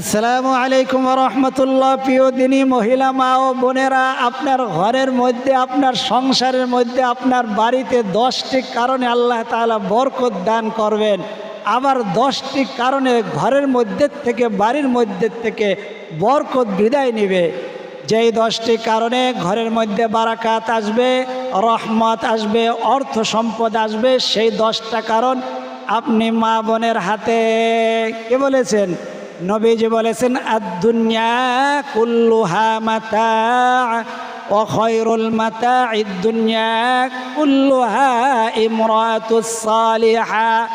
আসসালামু আলাইকুম রহমতুল্লাহ। প্রিয় দিনী মহিলা, মা ও বোনেরা, আপনার ঘরের মধ্যে, আপনার সংসারের মধ্যে, আপনার বাড়িতে দশটি কারণে আল্লাহ তাআলা বরকত দান করবেন। আবার দশটি কারণে ঘরের মধ্যে থেকে, বাড়ির মধ্যে থেকে বরকত বিদায় নেবে। যেই দশটি কারণে ঘরের মধ্যে বারাকাত আসবে, রহমত আসবে, অর্থ সম্পদ আসবে, সেই দশটা কারণ আপনি মা বোনের হাতে। কে বলেছেন? নবীজি বলেছেন আদুনিয়া কুল্লুহা মাতা ও খৈরুল মাতা ইদুনিয়া কুল্লুহা ইমরাতুস সালিহা।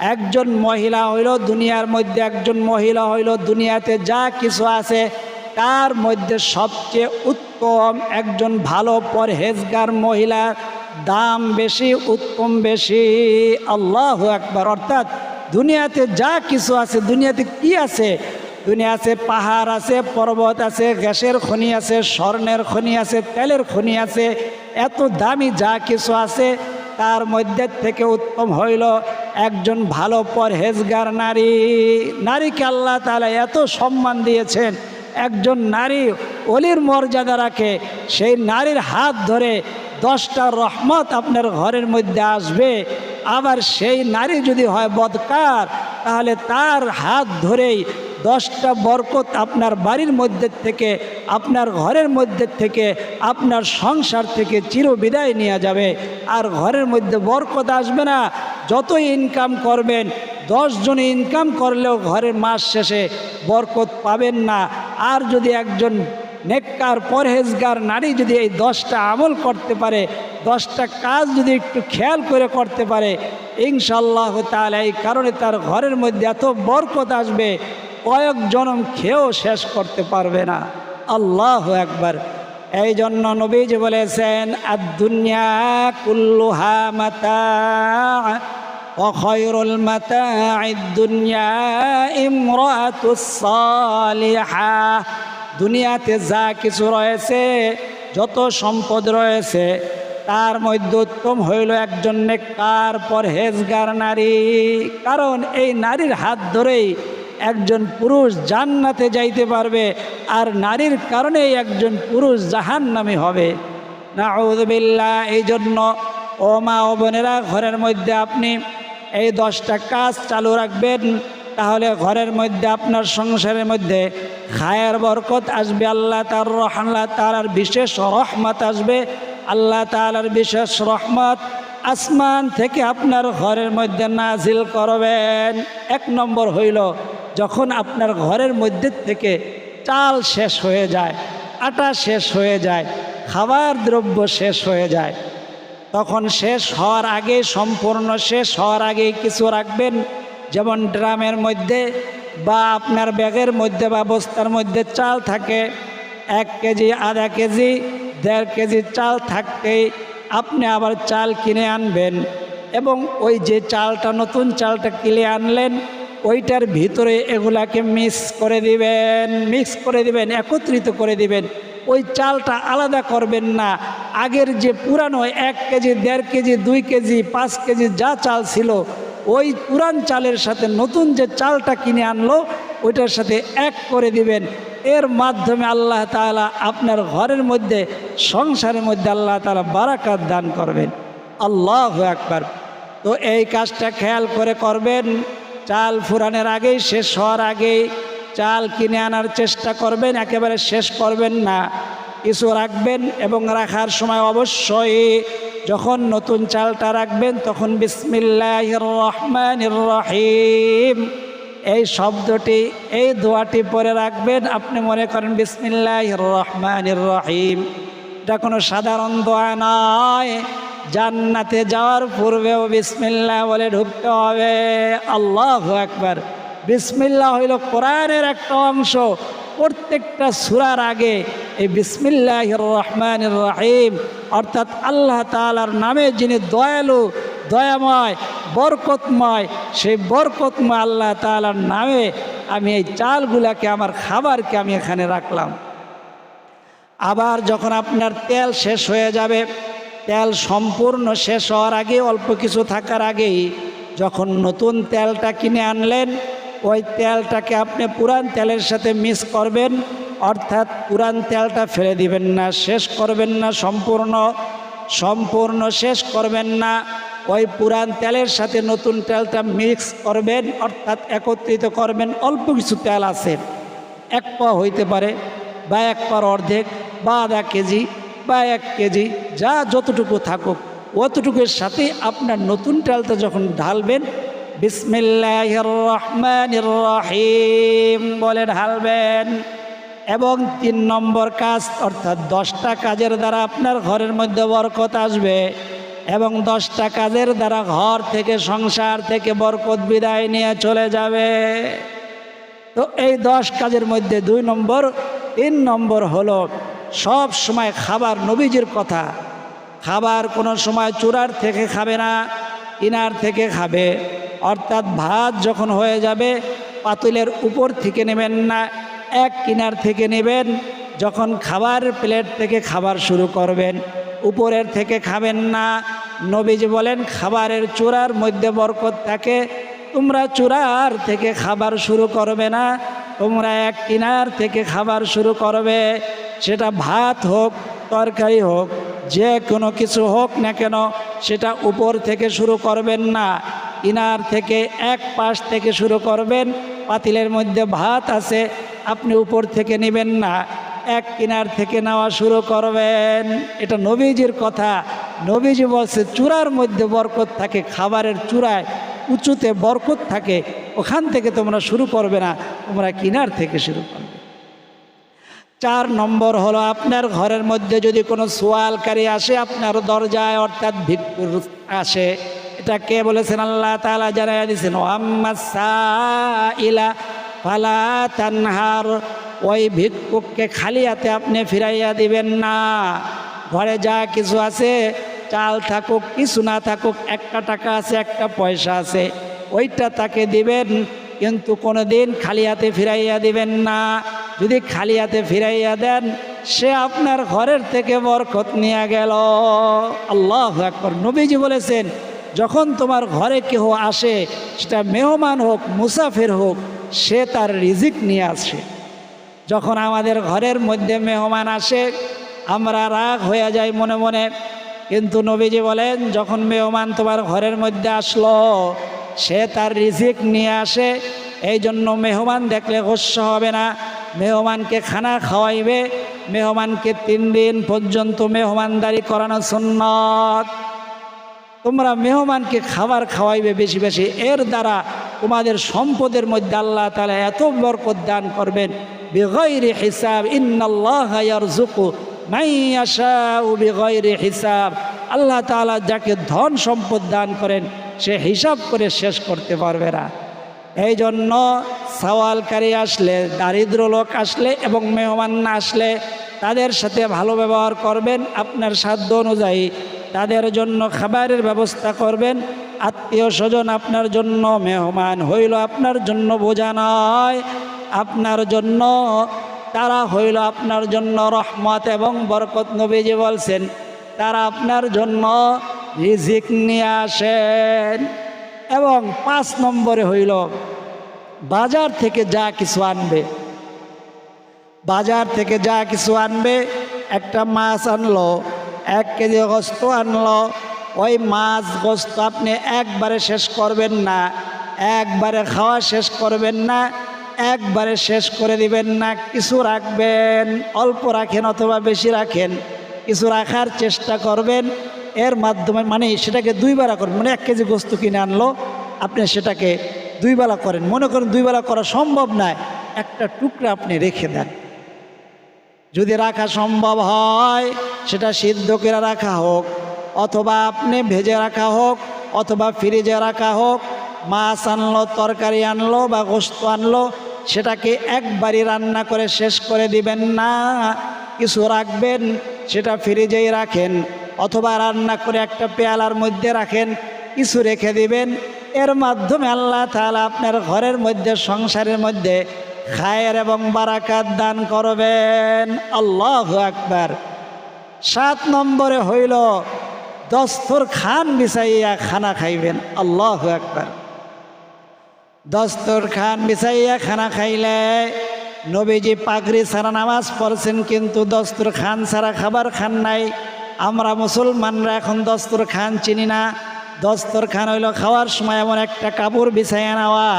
একজন মহিলা হইল দুনিয়ার মধ্যে, একজন মহিলা হইল দুনিয়াতে যা কিছু আছে, তার মধ্যে সবচেয়ে উত্তম একজন ভালো পরহেজগার মহিলার দাম বেশি, উত্তম বেশি। আল্লাহ একবার অর্থাৎ দুনিয়াতে যা কিছু আছে, দুনিয়াতে কি আছে? দুনিয়া আছে, পাহাড় আছে, পর্বত আছে, গ্যাসের খনি আছে, স্বর্ণের খনি আছে, তেলের খনি আছে, এত দামি যা কিছু আছে, তার মধ্যে থেকে উত্তম হইল একজন ভালো পরহেজগার নারী। নারীকে আল্লাহ তালা এত সম্মান দিয়েছেন, একজন নারী অলির মর্যাদা রাখে, সেই নারীর হাত ধরে দশটা রহমত আপনার ঘরের মধ্যে আসবে। আবার সেই নারী যদি হয় বদকার, তাহলে তার হাত ধরেই দশটা বরকত আপনার বাড়ির মধ্যে থেকে, আপনার ঘরের মধ্যে থেকে, আপনার সংসার থেকে চিরবিদায় নিয়ে যাবে। আর ঘরের মধ্যে বরকত আসবে না। যতই ইনকাম করবেন, দশ জন ইনকাম করলেও ঘরের মাস শেষে বরকত পাবেন না। আর যদি একজন নেককার পরহেজগার নারী যদি এই দশটা আমল করতে পারে দশটা কাজ যদি একটু খেয়াল করে করতে পারে ইনশাল্লাহ তাহলে এই কারণে তার ঘরের মধ্যে এত বরকত আসবে কয়েক জনম খেয়েও শেষ করতে পারবে না আল্লাহ একবার এই জন্য নবীজি বলেছেন আদুনিয়া কুল্লুহা মাতা وخير المتاع الدنيا امرأة الصالحة দুনিয়াতে যা কিছু রয়েছে, যত সম্পদ রয়েছে, তার মধ্যে উত্তম হইল একজন নেককার, পরহেজগার নারী। কারণ এই নারীর হাত ধরেই একজন পুরুষ জান্নাতে যাইতে পারবে, আর নারীর কারণেই একজন পুরুষ জাহান্নামী হবে। না এই জন্য, ও মা ও বোনেরা, ঘরের মধ্যে আপনি এই দশটা কাজ চালু রাখবেন। তাহলে ঘরের মধ্যে, আপনার সংসারের মধ্যে খায়ের বরকত আসবে, আল্লাহ তার রহমাল্লাহ তালার বিশেষ রহমত আসবে। আল্লাহ তালার বিশেষ রহমত আসমান থেকে আপনার ঘরের মধ্যে নাজিল করবেন। এক নম্বর হইল, যখন আপনার ঘরের মধ্যে থেকে চাল শেষ হয়ে যায়, আটা শেষ হয়ে যায়, খাবার দ্রব্য শেষ হয়ে যায়, তখন শেষ হওয়ার আগে, সম্পূর্ণ শেষ হওয়ার আগে কিছু রাখবেন? যেমন ড্রামের মধ্যে বা আপনার ব্যাগের মধ্যে বা বস্তার মধ্যে চাল থাকে, এক কেজি, আধা কেজি, দেড় কেজি চাল থাকতেই আপনি আবার চাল কিনে আনবেন এবং ওই যে চালটা, নতুন চালটা কিনে আনলেন, ওইটার ভিতরে এগুলাকে মিক্স করে দিবেন মিক্স করে দিবেন, একত্রিত করে দিবেন। ওই চালটা আলাদা করবেন না। আগের যে পুরানো এক কেজি, দেড় কেজি, দুই কেজি, পাঁচ কেজি যা চাল ছিল ওই পুরান চালের সাথে নতুন যে চালটা কিনে আনলো, ওইটার সাথে এক করে দিবেন। এর মাধ্যমে আল্লাহ তালা আপনার ঘরের মধ্যে, সংসারের মধ্যে আল্লাহ তালা বারাকাত দান করবেন। আল্লাহ একবার তো এই কাজটা খেয়াল করে করবেন। চাল ফুরানের আগেই, শেষ হওয়ার আগেই চাল কিনে আনার চেষ্টা করবেন। একেবারে শেষ করবেন না। কিছু রাখবেন এবং রাখার সময় অবশ্যই যখন নতুন চালটা রাখবেন, তখন বিসমিল্লাহ রহমান রহিম। এই শব্দটি, এই দোয়াটি পরে রাখবেন, আপনি মনে করেন বিসমিল্লাহ রহমান রহিম। এটা কোনো সাধারণ দোয়া নয়। জান্নাতে যাওয়ার পূর্বেও বিসমিল্লাহ বলে ঢুকতে হবে। আল্লাহ একবার বিসমিল্লা হইল কোরআনের একটা অংশ। প্রত্যেকটা সুরার আগে এই বিসমিল্লাহ রহমান রাহিম, অর্থাৎ আল্লাহ তালার নামে যিনি দয়ালু, দয়াময়, বরকতময়, সেই বরকতময় আল্লাহ তালার নামে আমি এই চালগুলাকে, আমার খাবারকে আমি এখানে রাখলাম। আবার যখন আপনার তেল শেষ হয়ে যাবে, তেল সম্পূর্ণ শেষ হওয়ার আগে, অল্প কিছু থাকার আগেই যখন নতুন তেলটা কিনে আনলেন ওই তেলটাকে আপনি পুরান তেলের সাথে মিক্স করবেন, অর্থাৎ পুরান তেলটা ফেলে দিবেন না, শেষ করবেন না সম্পূর্ণ সম্পূর্ণ শেষ করবেন না। ওই পুরান তেলের সাথে নতুন তেলটা মিক্স করবেন, অর্থাৎ একত্রিত করবেন, অল্প কিছু তেল আছে। এক পা হইতে পারে বা এক পার অর্ধেক, বা আধা কেজি বা এক কেজি, যা যতটুকু থাকুক। অতটুকুর সাথে আপনার নতুন তেলটা যখন ঢালবেন বিসমিল্লাহ রহমান রহিম বলে ঢালবেন এবং তিন নম্বর কাজ, অর্থাৎ দশটা কাজের দ্বারা আপনার ঘরের মধ্যে বরকত আসবে এবং দশটা কাজের দ্বারা ঘর থেকে সংসার থেকে বরকত বিদায় নিয়ে চলে যাবে। তো এই দশ কাজের মধ্যে দুই নম্বর, তিন নম্বর হলো সব সময় খাবার নবীজির কথা। খাবার কোনো সময় চূড়ার থেকে খাবে না, কিনার থেকে খাবে। অর্থাৎ ভাত যখন হয়ে যাবে, পাতুলের উপর থেকে নেবেন না, এক কিনার থেকে নেবেন। যখন খাবার প্লেট থেকে খাবার শুরু করবেন, উপরের থেকে খাবেন না। নবীজি বলেন, খাবারের চূড়ার মধ্যে বরকত থাকে। তোমরা চূড়ার থেকে খাবার শুরু করবে না, তোমরা এক কিনার থেকে খাবার শুরু করবে। সেটা ভাত হোক, তরকারি হোক, যে কোনো কিছু হোক না কেন, সেটা উপর থেকে শুরু করবেন না। কিনার থেকে এক পাশ থেকে শুরু করবেন, পাতিলের মধ্যে ভাত আছে, আপনি উপর থেকে নেবেন না, এক কিনার থেকে নেওয়া শুরু করবেন। এটা নবীজির কথা। নবীজি বলছে, চূড়ার মধ্যে বরকত থাকে, খাবারের চূড়ায় উঁচুতে বরকত থাকে, ওখান থেকে তোমরা শুরু করবে না, তোমরা কিনার থেকে শুরু করবে। চার নম্বর হলো, আপনার ঘরের মধ্যে যদি কোনো সোয়ালকারী আসে, আপনার দরজায় অর্থাৎ ভিক্ষুর আসে এটা কে বলেছেন আল্লাহ তালা জানাই দিয়েছেন ইলা ফালা তানহার ওই ভিক্ষুককে খালি হাতে আপনি ফিরাইয়া দিবেন না। ঘরে যা কিছু আছে, চাল থাকুক, কিছু না থাকুক, একটা টাকা আছে, একটা পয়সা আছে, ওইটা তাকে দিবেন, কিন্তু কোনো দিন খালি হাতে ফিরাইয়া দিবেন না। যদি খালি হাতে ফিরাইয়া দেন, সে আপনার ঘরের থেকে বরকত নিয়ে গেল। আল্লাহ নবীজি বলেছেন যখন তোমার ঘরে কেহ আসে, সেটা মেহমান হোক, মুসাফির হোক, সে তার রিজিক নিয়ে আসে। যখন আমাদের ঘরের মধ্যে মেহমান আসে, আমরা রাগ হয়ে যাই মনে মনে। কিন্তু নবীজি বলেন, যখন মেহমান তোমার ঘরের মধ্যে আসলো, সে তার রিজিক নিয়ে আসে। এই জন্য মেহমান দেখলে গোস্ব হবে না। মেহমানকে খানা খাওয়াইবে। মেহমানকে তিন দিন পর্যন্ত মেহমানদারি করানো সুন্নত। তোমরা মেহমানকে খাবার খাওয়াইবে বেশি বেশি। এর দ্বারা তোমাদের সম্পদের মধ্যে আল্লাহ তালা এত বরকত দান করবেন। বেগৈরে হিসাব, ইন্নাল্লাহ ইয়ারজুকু মাইয়াশাউ বেগৈরে হিসাব। আল্লাহ তালা যাকে ধন সম্পদ দান করেন, সে হিসাব করে শেষ করতে পারবে না। এই জন্য সওয়ালকারী আসলে, দারিদ্র লোক আসলে এবং মেহমান না আসলে তাদের সাথে ভালো ব্যবহার করবেন। আপনার সাধ্য অনুযায়ী তাদের জন্য খাবারের ব্যবস্থা করবেন। আত্মীয় স্বজন আপনার জন্য মেহমান হইল, আপনার জন্য বোঝা নয়। আপনার জন্য তারা হইল, আপনার জন্য রহমত এবং বরকত নবীজি বলছেন, তারা আপনার জন্য রিজিক নিয়ে আসেন। এবং পাঁচ নম্বরে হইল, বাজার থেকে যা কিছু আনবে। বাজার থেকে যা কিছু আনবে, একটা মাছ আনলো এক কেজি গোস্ত আনলো। ওই মাছ গোস্ত আপনি একবারে শেষ করবেন না। একবারে খাওয়া শেষ করবেন না। একবারে শেষ করে দিবেন না। কিছু রাখবেন, অল্প রাখেন অথবা বেশি রাখেন। কিছু রাখার চেষ্টা করবেন। এর মাধ্যমে মানে সেটাকে দুই বেলা করবেন। মানে এক কেজি গোস্ত কিনে আনলো, আপনি সেটাকে দুই বেলা করেন। মনে করেন দুই বেলা করা সম্ভব নয়। একটা টুকরা আপনি রেখে দেন। যদি রাখা সম্ভব হয়, সেটা সিদ্ধ করে রাখা হোক, অথবা আপনি ভেজে রাখা হোক, অথবা ফ্রিজে রাখা হোক, মাছ আনলো, তরকারি আনলো, বা গোস্ত আনলো, সেটাকে একবারই রান্না করে শেষ করে দিবেন না। কিছু রাখবেন, সেটা ফ্রিজেই রাখেন, অথবা রান্না করে একটা পেয়ালার মধ্যে রাখেন, কিছু রেখে দিবেন। এর মাধ্যমে আল্লাহ তাহলে আপনার ঘরের মধ্যে, সংসারের মধ্যে খায়ের এবং বারাকাত দান করবেন। আল্লাহ আকবার। সাত নম্বরে হইল দস্তর খান বিছাইয়া খানা খাইবেন। আল্লাহ একবার দস্তর খান বিছাইয়া খানা খাইলে নবীজি পাগড়ি সারা নামাজ পড়ছেন কিন্তু দস্তর খান সারা খাবার খান নাই। আমরা মুসলমানরা এখন দস্তর খান চিনি না। দস্তর খান হইল খাওয়ার সময় এমন একটা কাপড় বিছাইয়া নেওয়া।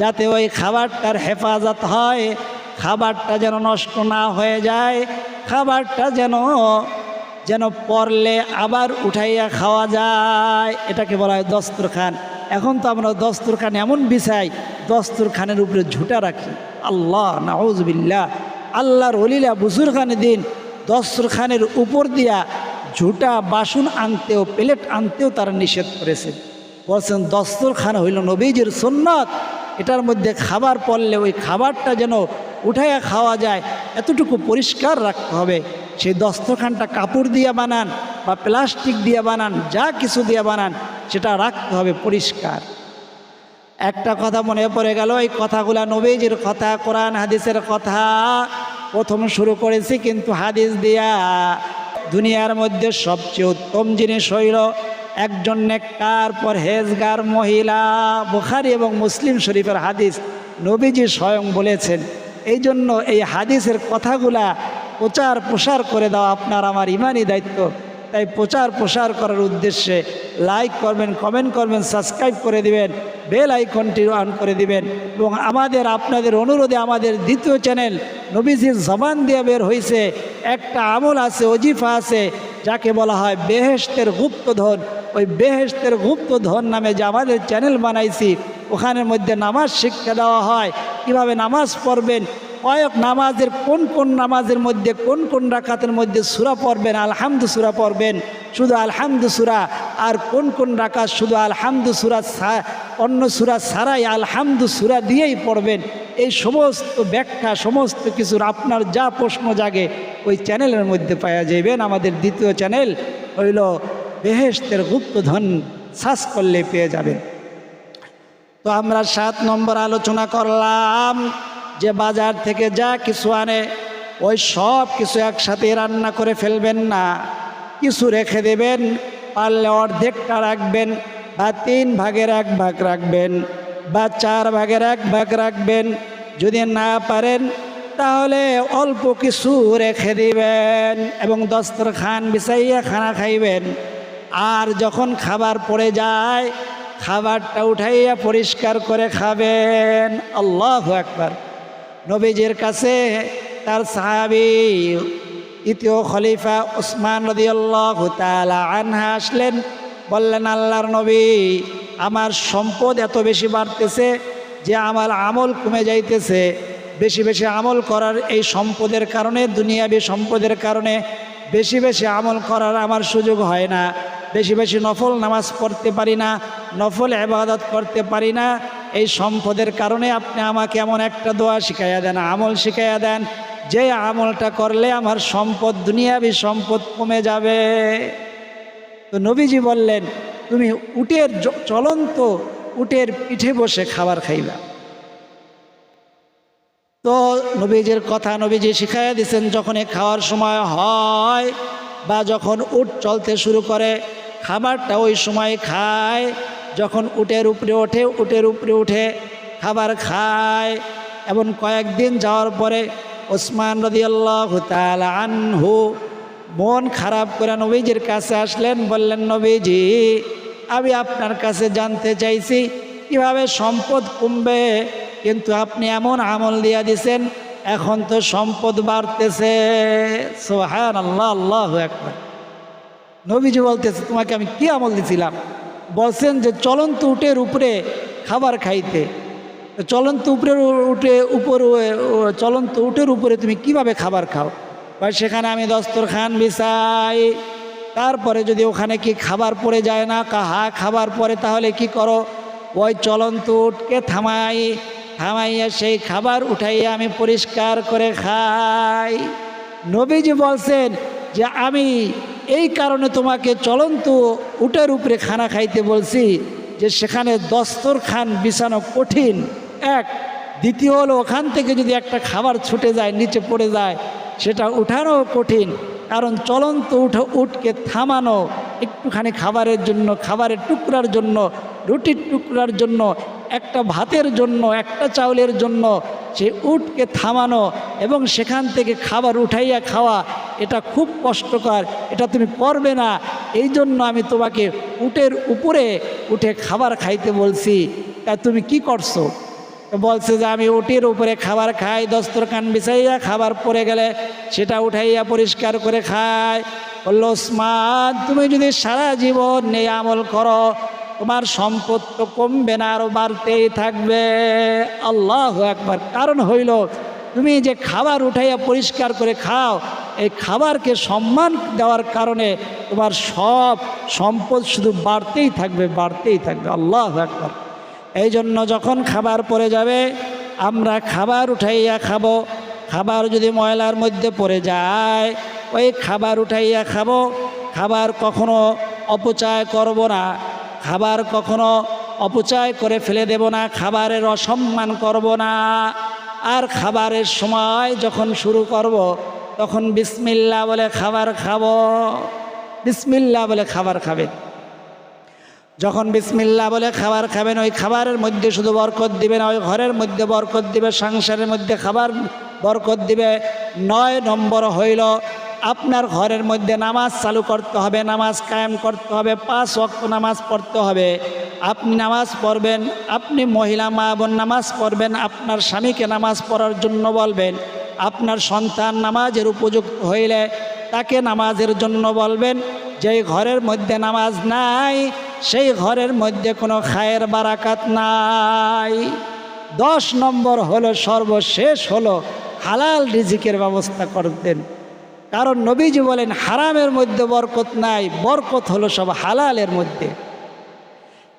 যাতে ওই খাবারটার হেফাজত হয়, খাবারটা যেন নষ্ট না হয়ে যায়, খাবারটা যেন যেন পরলে আবার উঠাইয়া খাওয়া যায়। এটাকে বলা হয় দস্তরখান। এখন তো আমরা দস্তরখান এমন বিছাই, দস্তরখানের উপরে ঝুটা রাখি। আল্লাহ নাউজবিল্লা আল্লাহর অলিলা বুজুর খানে দিন দস্তরখানের উপর দিয়া ঝুটা, বাসন আনতেও, প্লেট আনতেও তারা নিষেধ করেছে। বলছেন, দস্তরখান হইল নবীজির সুন্নত। এটার মধ্যে খাবার পড়লে ওই খাবারটা যেন উঠাইয়া খাওয়া যায়, এতটুকু পরিষ্কার রাখতে হবে। সেই দস্তখানটা কাপড় দিয়ে বানান বা প্লাস্টিক দিয়ে বানান, যা কিছু দিয়ে বানান, সেটা রাখতে হবে পরিষ্কার। একটা কথা মনে পড়ে গেল, এই কথাগুলা নবীজির কথা, কোরআন হাদিসের কথা। প্রথম শুরু করেছি কিন্তু হাদিস দিয়া দুনিয়ার মধ্যে সবচেয়ে উত্তম জিনিস হইল একজন নেককার, পরহেজগার মহিলা, বুখারি এবং মুসলিম শরীফের হাদিস নবীজি স্বয়ং বলেছেন। এই জন্য এই হাদিসের কথাগুলা প্রচার প্রসার করে দেওয়া আপনার আমার ইমানই দায়িত্ব। তাই প্রচার প্রসার করার উদ্দেশ্যে লাইক করবেন, কমেন্ট করবেন, সাবস্ক্রাইব করে দিবেন, বেল আইকনটি অন করে দিবেন এবং আমাদের, আপনাদের অনুরোধে আমাদের দ্বিতীয় চ্যানেল নবীজির জবান দিয়ে বের হয়েছে একটা আমল আছে অজিফা আছে যাকে বলা হয় বেহেস্তের গুপ্তধন, ওই বেহেস্তের গুপ্তধন নামে যে আমাদের চ্যানেল বানাইছি, ওখানের মধ্যে নামাজ শিক্ষা দেওয়া হয়। কীভাবে নামাজ পড়বেন? কয়েক নামাজের, কোন কোন নামাজের মধ্যে, কোন কোন রাকাতের মধ্যে সুরা পড়বেন? আলহামদু সুরা পড়বেন। শুধু আলহামদু সুরা, আর কোন কোন রাকাত শুধু আলহামদু সুরা অন্য সুরা সারাই আলহামদু সুরা দিয়েই পড়বেন? এই সমস্ত ব্যাখ্যা, সমস্ত কিছুর আপনার যা প্রশ্ন জাগে ওই চ্যানেলের মধ্যে পাওয়া যাবেন আমাদের দ্বিতীয় চ্যানেল হইল বেহেস্তের গুপ্তধন শ্বাস করলে পেয়ে যাবেন। তো আমরা সাত নম্বর আলোচনা করলাম যে বাজার থেকে যা কিছু আনে, ওই সব কিছু একসাথে রান্না করে ফেলবেন না। কিছু রেখে দেবেন, পারলে অর্ধেকটা রাখবেন বা তিন ভাগের এক ভাগ রাখবেন বা চার ভাগের এক ভাগ রাখবেন। যদি না পারেন তাহলে অল্প কিছু রেখে দিবেন এবং দস্তরখান বিছাইয়া খানা খাইবেন। আর যখন খাবার পড়ে যায়, খাবারটা উঠাইয়া পরিষ্কার করে খাবেন। আল্লাহ একবার নবীজির কাছে তার সাহাবি তৃতীয় খলিফা আল্লাহ আনহা আসলেন। বললেন, আল্লাহর নবী, আমার সম্পদ এত বেশি বাড়তেছে যে আমার আমল কমে যাইতেছে। বেশি বেশি আমল করার এই সম্পদের কারণে, দুনিয়াবি সম্পদের কারণে বেশি বেশি আমল করার আমার সুযোগ হয় না। বেশি বেশি নফল নামাজ পড়তে পারি না, নফল এবাদত করতে পারি না। এই সম্পদের কারণে আপনি আমাকে এমন একটা দোয়া শিখাইয়া দেন, আমল শিখাইয়া দেন, যে আমলটা করলে আমার সম্পদ, দুনিয়াবি সম্পদ কমে যাবে। তো নবীজি বললেন, তুমি উটের চলন্ত উটের পিঠে বসে খাবার খাইবা। তো নবীজির কথা নবীজি শিখাইয়া দিচ্ছেন যখন খাওয়ার সময় হয় বা যখন উট চলতে শুরু করে, খাবারটা ওই সময় খায়। যখন উটের উপরে ওঠে, উটের উপরে উঠে খাবার খায়। এবং কয়েকদিন যাওয়ার পরে ওসমান রদিয়াল্লাহ আনহু মন খারাপ করে নবীজির কাছে আসলেন, বললেন, নবীজি, আমি আপনার কাছে জানতে চাইছি, কীভাবে সম্পদ কমবে? কিন্তু আপনি এমন আমল দিয়া দিছেন, এখন তো সম্পদ বাড়তেছে। সোহান আল্লাহ আল্লাহ একবার নবীজি বলতেছে, তোমাকে আমি কি আমল দিছিলাম? বলছেন যে, চলন্ত উটের উপরে খাবার খাইতে। চলন্ত উপরের উঠে উপর চলন্ত উটের উপরে তুমি কীভাবে খাবার খাও? বা সেখানে আমি দস্তরখান বিছাই। তারপরে যদি ওখানে কি খাবার পড়ে যায় না, কাহা খাবার পরে তাহলে কি করো? ওই চলন্ত উটকে থামাই। থামাইয়া সেই খাবার উঠাইয়া আমি পরিষ্কার করে খাই। নবীজি বলছেন যে, আমি এই কারণে তোমাকে চলন্ত উটের উপরে খানা খাইতে বলছি যে, সেখানে দস্তরখান বিছানো কঠিন। এক, দ্বিতীয় হলো, ওখান থেকে যদি একটা খাবার ছুটে যায়, নিচে পড়ে যায়, সেটা উঠানো কঠিন। কারণ চলন্ত উঠো উঠকে থামানো একটুখানি খাবারের জন্য, খাবারের টুকরার জন্য, রুটির টুকরার জন্য একটা ভাতের জন্য, একটা চাউলের জন্য সে উটকে থামানো এবং সেখান থেকে খাবার উঠাইয়া খাওয়া, এটা খুব কষ্টকর, এটা তুমি করবে না। এই জন্য আমি তোমাকে উটের উপরে উঠে খাবার খাইতে বলছি, তা তুমি কি করছ? বলছে যে আমি উটির উপরে খাবার খাই, দস্তরখান বিছাইয়া খাবার পরে গেলে সেটা উঠাইয়া পরিষ্কার করে খাই। বলল, ওসমান, তুমি যদি সারা জীবন নেই আমল করো তোমার সম্পদ তো কমবে না আরও বাড়তেই থাকবে। আল্লাহ একবার কারণ হইল, তুমি যে খাবার উঠাইয়া পরিষ্কার করে খাও, এই খাবারকে সম্মান দেওয়ার কারণে তোমার সব সম্পদ শুধু বাড়তেই থাকবে বাড়তেই থাকবে। আল্লাহ একবার এই জন্য যখন খাবার পড়ে যাবে, আমরা খাবার উঠাইয়া খাব। খাবার যদি ময়লার মধ্যে পড়ে যায়, ওই খাবার উঠাইয়া খাব। খাবার কখনো অপচয় করব না। খাবার কখনো অপচয় করে ফেলে দেব না, খাবারের অসম্মান করব না। আর খাবারের সময় যখন শুরু করব, তখন বিসমিল্লা বলে খাবার খাব। বিসমিল্লা বলে খাবার খাবেন। যখন বিসমিল্লা বলে খাবার খাবেন, ওই খাবারের মধ্যে শুধু বরকত দিবে না, ওই ঘরের মধ্যে বরকত দিবে, সংসারের মধ্যে খাবার বরকত দিবে। নয় নম্বর হইল আপনার ঘরের মধ্যে নামাজ চালু করতে হবে, নামাজ কায়েম করতে হবে, পাঁচ ওয়াক্ত নামাজ পড়তে হবে। আপনি নামাজ পড়বেন, আপনি মহিলা, মা বোন নামাজ পড়বেন, আপনার স্বামীকে নামাজ পড়ার জন্য বলবেন, আপনার সন্তান নামাজের উপযুক্ত হইলে তাকে নামাজের জন্য বলবেন, যেই ঘরের মধ্যে নামাজ নাই, সেই ঘরের মধ্যে কোনো খায়ের বারাকাত নাই। দশ নম্বর হলো, সর্বশেষ হলো, হালাল রিজিকের ব্যবস্থা করতেন। কারণ নবীজি বলেন, হারামের মধ্যে বরকত নাই, বরকত হলো সব হালালের মধ্যে।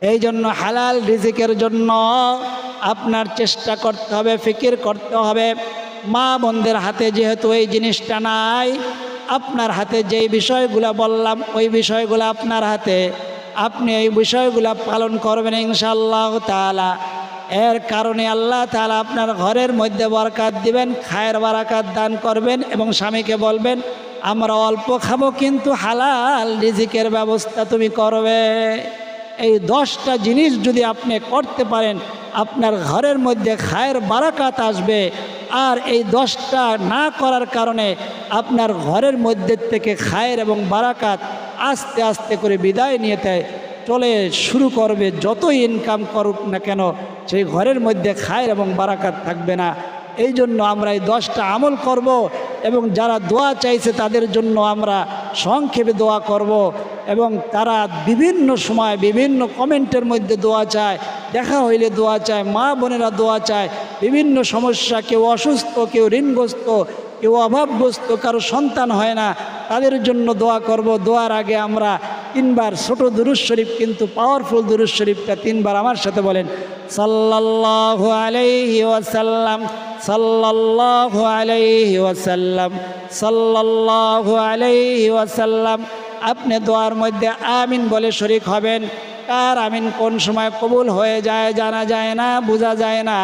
এই জন্য হালাল রিজিকের জন্য আপনার চেষ্টা করতে হবে, ফিকির করতে হবে। মা বোনদের হাতে যেহেতু এই জিনিসটা নাই, আপনার হাতে যেই বিষয়গুলো বললাম, ওই বিষয়গুলো আপনার হাতে। আপনি এই বিষয়গুলো পালন করবেন ইনশাআল্লাহ তালা এর কারণে আল্লাহ তালা আপনার ঘরের মধ্যে বরকাত দিবেন, খায়ের বারাকাত দান করবেন এবং স্বামীকে বলবেন, আমরা অল্প খাব কিন্তু হালাল রিজিকের ব্যবস্থা তুমি করবে। এই দশটা জিনিস যদি আপনি করতে পারেন, আপনার ঘরের মধ্যে খায়ের বারাকাত আসবে। আর এই দশটা না করার কারণে আপনার ঘরের মধ্যে থেকে খায়ের এবং বারাকাত আস্তে আস্তে করে বিদায় নিয়ে দেয় চলে শুরু করবে, যতই ইনকাম করুক না কেন সেই ঘরের মধ্যে খায়ের এবং বারাকাত থাকবে না। এই জন্য আমরা এই দশটা আমল করব এবং যারা দোয়া চাইছে তাদের জন্য আমরা সংক্ষেপে দোয়া করব এবং তারা বিভিন্ন সময় বিভিন্ন কমেন্টের মধ্যে দোয়া চায়, দেখা হইলে দোয়া চায়, মা বোনেরা দোয়া চায়, বিভিন্ন সমস্যা, কেউ অসুস্থ, কেউ ঋণগ্রস্ত, কেউ অভাবগ্রস্ত, কারও সন্তান হয় না, তাদের জন্য দোয়া করব। দোয়ার আগে আমরা তিনবার ছোট দুরুজ শরীফ কিন্তু পাওয়ারফুল দুরুজ শরীফটা তিনবার আমার সাথে বলেন, সাল্লাল্লাহু আলাইহি ওয়াসাল্লাম, সাল্লাল্লাহু আলাইহি ওয়াসাল্লাম, সাল্লাল্লাহু আলাইহি ওয়াসাল্লাম, আপনি দোয়ার মধ্যে আমিন বলে শরিক হবেন। কার আমিন কোন সময় কবুল হয়ে যায়, জানা যায় না, বোঝা যায় না।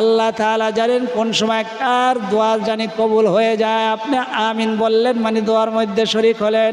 আল্লাহ তাআলা জানেন কোন সময় কার দোয়ার জানি কবুল হয়ে যায়। আপনি আমিন বললেন মানে দোয়ার মধ্যে শরিক হলেন।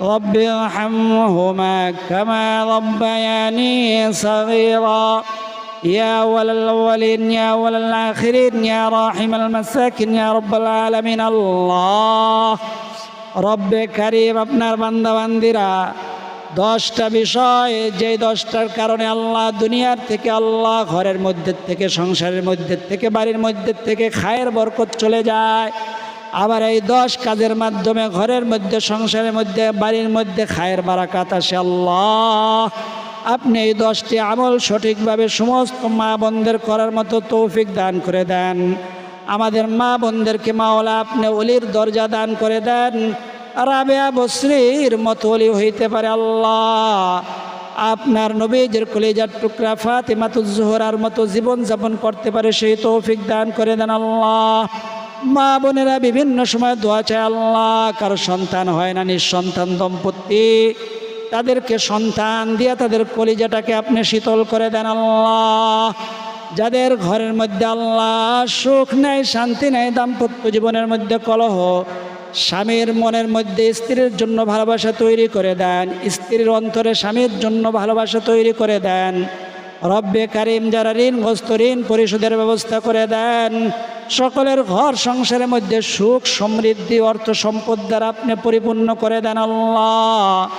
رب ارحمهما كما ربياني صغيرا يا أول الأولين يا أول الآخرين يا راحم المساكين يا رب العالمين الله رب كريم আপনার বান্দাবান্দিরা দশটা বিষয় যে দশটার কারণে আল্লাহ দুনিয়ার থেকে আল্লাহ ঘরের মধ্যে থেকে সংসারের মধ্যে থেকে বাড়ির মধ্যে থেকে খায়ের বরকত চলে যায় আবার এই দশ কাজের মাধ্যমে ঘরের মধ্যে, সংসারের মধ্যে, বাড়ির মধ্যে খায়ের বারাকাত আসে আল্লাহ। আপনি এই দশটি আমল সঠিকভাবে সমস্ত মা বোনদের করার মতো তৌফিক দান করে দেন। আমাদের মা বোনদেরকে মাওলা আপনি অলির দরজা দান করে দেন। রাবেয়া বশ্রীর মতো অলি হইতে পারে আল্লাহ। আপনার নবীজের কলেজার টুকরা ফাতেমাতুজ জোহরার মতো জীবন যাপন করতে পারে সেই তৌফিক দান করে দেন আল্লাহ। মা বোনেরা বিভিন্ন সময় দোয়া চায়, আল্লাহ, কারও সন্তান হয় না নিঃসন্তান দম্পতি? তাদেরকে সন্তান দিয়ে তাদের কলিজাটাকে আপনি শীতল করে দেন, আল্লাহ। যাদের ঘরের মধ্যে আল্লাহ সুখ নেই, শান্তি নেই, দাম্পত্য জীবনের মধ্যে কলহ, স্বামীর মনের মধ্যে স্ত্রীর জন্য ভালোবাসা তৈরি করে দেন, স্ত্রীর অন্তরে স্বামীর জন্য ভালোবাসা তৈরি করে দেন, রব্বে কারিম যারা ঋণগ্রস্ত ঋণ পরিশোধের ব্যবস্থা করে দেন সকলের ঘর সংসারের মধ্যে সুখ, সমৃদ্ধি, অর্থ সম্পদ দ্বারা আপনি পরিপূর্ণ করে দেন আল্লাহ।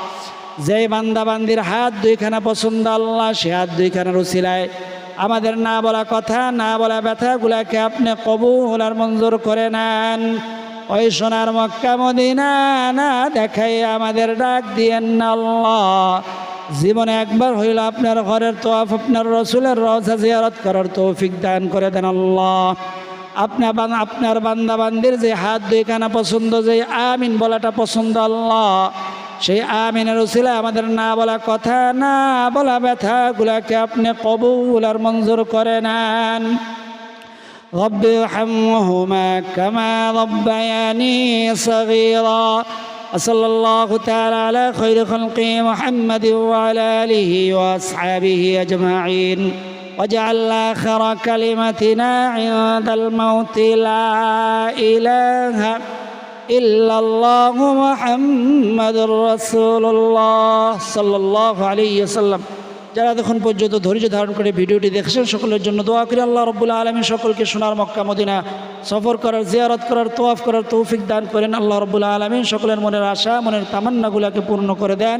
যেই বান্দাবান্দির হাত দুইখানা পছন্দ আল্লাহ, সে হাত দুইখানা রুচিলায় আমাদের না বলা কথা, না বলা ব্যথাগুলাকে আপনি কবুল আর মঞ্জুর করে নেন। ওই সোনার মক্কা মদিনা না দেখাই আমাদের ডাক দিয়েন আল্লাহ। জীবনে একবার হইল আপনার ঘরের তোয়াফ, আপনার রসুলের রসা জিয়ারত করার তৌফিক দান করে দেন আল্লাহ। আপনার বান- আপনার বান্দা বান্দির যে হাত দুইখানা পছন্দ যে আমিন বলাটা পছন্দ আল্লাহ সেই আমিনের উসিলা আমাদের না বলা কথা না বলা ব্যথাগুলাকে আপনি কবুল আর মঞ্জুর করে নেন رب ارحمهما كما ربياني صغيرا وصلى الله تعالى على خير خلقه محمد وعلى اله واصحابه اجمعين واجعل اخر كلمتنا عند الموت لا اله الا الله محمد رسول الله صلى الله عليه وسلم যারা দেখুন পর্যন্ত ধৈর্য ধারণ করে ভিডিওটি দেখছেন সকলের জন্য দোয়া করি আল্লাহ রব্বুল্লা আলমী সকলকে সোনার মক্কা মদিনা সফর করার জিয়ারত করার তোয়াফ করার তৌফিক দান করেন আল্লাহ রব্বুল্লা আলমী সকলের মনের আশা মনের তামান্নাগুলাকে পূর্ণ করে দেন